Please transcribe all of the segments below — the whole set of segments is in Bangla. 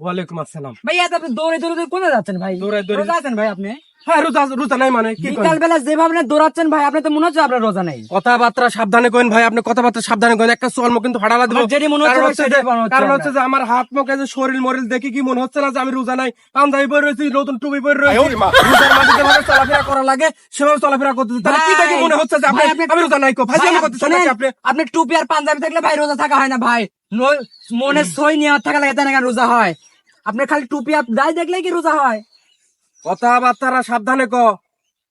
ওয়ালাইকুম আসসালাম। ভাই এত দৌড়ে দৌড়ে কোথায় যাচ্ছেন ভাই? দৌড়ে দৌড়ে- রোজা আছেন ভাই আপনি? হ্যাঁ রোজা রোজা নাই মানে কি বিকাল বেলা যেভাবে আপনি দৌড়াচ্ছেন ভাই আপনি তো মনে হচ্ছে আপনার রোজা নেই। কথাবার্তা সাবধানে কইন ভাই আপনি কথাবার্তা সাবধানে কইন একটা চলমো কিন্তু হাড়ালা দিব আমার যেটি মনে হচ্ছে কারণ হচ্ছে যে- হচ্ছে কারণ আপনার। হচ্ছে যে আমার হাত মুখে যে শরীর মরিল দেখি কি মনে হচ্ছে না যে আমি রোজা নাই? পাঞ্জাবি পরে রয়েছি নতুন টুপি পরে রয়েছি। রোজার মাঝে যেভাবে চলাফেরা করা লাগে সেভাবে চলাফেরা করতে তাহলে কি দেখি মনে হচ্ছে যে আপনি আমি রোজা নাই কো? ভাই আমি আপনি আপনি টুপি আর পাঞ্জাবি থাকলে ভাই রোজা থাকা হয় না ভাই। মনে সই নিয়ে থাকা লাগে তাই না কেন রোজা হয়। আপনি খালি টুপি আর দায় দেখলে কি রোজা হয়? কথাবার্তারা সাবধানে ক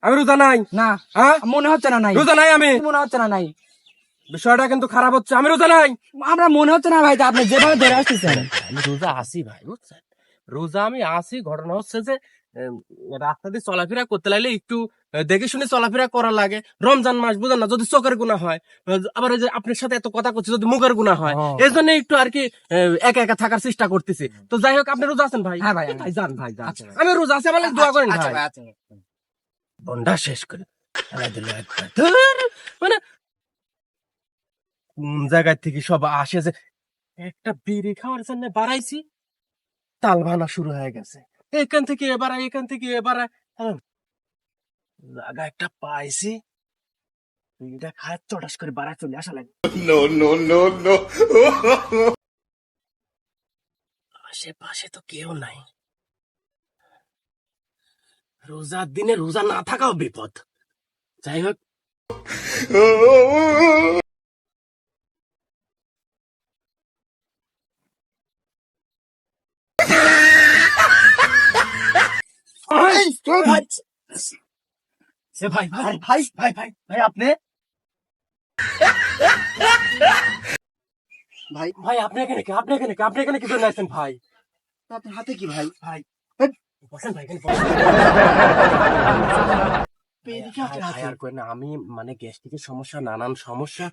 আমি রোজা নাই। না হ্যাঁ? মনে হচ্ছে না নাই। রোজা নাই আমি? মনে হচ্ছে না নাই। বিষয়টা কিন্তু খারাপ হচ্ছে। আমি রোজা নাই? আমরা মনে হচ্ছে না ভাই আপনি যেভাবে ধরে আসতেছেন। আমি রোজা আসি ভাই বুঝছেন? রোজা আমি আসি ঘটনা হচ্ছে যে রাস্তা দিয়ে চলাফেরা করতে লাগলে একটু দেখে শুনে চলাফেরা করা লাগে। রমজান মাস বুঝেন না? যদি চোখের গুণা হয় আবার যে আপনার সাথে এত কথা করছি যদি মুখের গুণা হয় হ্যাঁ। এই জন্য একটু আর কি একা একা থাকার চেষ্টা করতেছি। তো যাই হোক আপনি রোজা আছেন ভাই? হ্যাঁ ভাই, ভাই যান ভাই যান। আচ্ছা আমি রোজা আছি আমার দোয়া করেন আচ্ছা ভাই। ভাই, আচ্ছা ভাই। বন্ডা শেষ করে মানে কোন জায়গায় থেকে সব আসে যে একটা বিড়ি খাওয়ার জন্য বাড়াইছি তাল ভানা শুরু হয়ে গেছে। এখান থেকে এবার এখান থেকে এবার। হ্যাঁ। জায়গা একটা পাইছি বিড়িটা খায় চটাস করে বাড়ায় চলে আসা লাগে. আশেপাশে তো কেউ নাই রোজার দিনে রোজা না থাকাও বিপদ যাই হোক সে ভাই ভাই ভাই। ভাই ভাই ভাই আপনি? ভাই। ভাই আপনি এখানে কি? আপনি এখানে কি? আপনি এখানে কি জন্য আসছেন ভাই? আপনার হাতে কি ভাই? ভাই। আমি মানে গ্যাস্ট্রিকের সমস্যা নানান সমস্যা।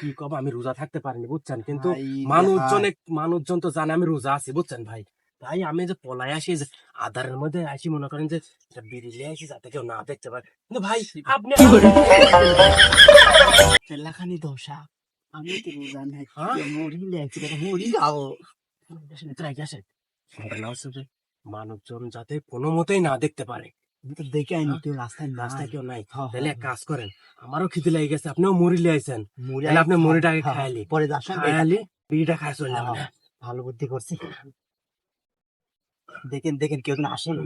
কি কব আমি রোজা থাকতে পারিনি বুঝছেন? কিন্তু মানুষজন মানুষজন তো জানে আমি রোজা আছি বুঝছেন ভাই? ভাই আমি যে পলায় আসি যে আদারের মধ্যে আসি মনে করেন যে এটা বিড়ি আসি যাতে কেউ না দেখতে পারে। কিন্তু ভাই আপনি তেলাখানি দোষা আমি তো রোজা নাই হ্যাঁ? ঘটনা হচ্ছে মানুষজন যাতে কোনো মতেই না দেখতে পারে। দেখে আইনি? কেউ রাস্তায় রাস্তায় কেউ নাই। হ্যাঁ, তাহলে এক হ্যাঁ, কাজ করেন আমারও খিদে লেগে গেছে আপনিও মুড়ি লিয়ে আইছেন। মুড়ি তাহলে আপনি মুড়িটাকে খায়ালি পরে খায়ালি বিড়িটা খায় চললাম ভালো বুদ্ধি করছি। দেখেন দেখেন কেউ যেন আসে না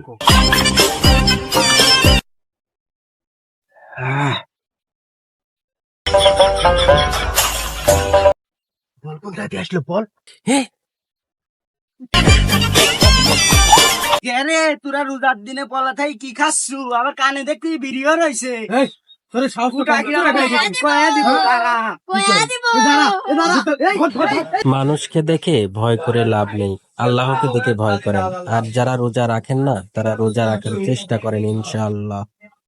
বল দিয়ে আসলো বল। হ্যাঁ তোরা রোজার দিনে পলা থাই কি খাচ্ছু আবার কানে দেখতে ভিডিও রয়েছে। তোরে সাহস মানুষকে দেখে ভয় করে লাভ নেই। আল্লাহকে দেখে ভয় করেন। আর যারা রোজা রাখেন না, তারা রোজা রাখার চেষ্টা করেন, ইনশাআল্লাহ।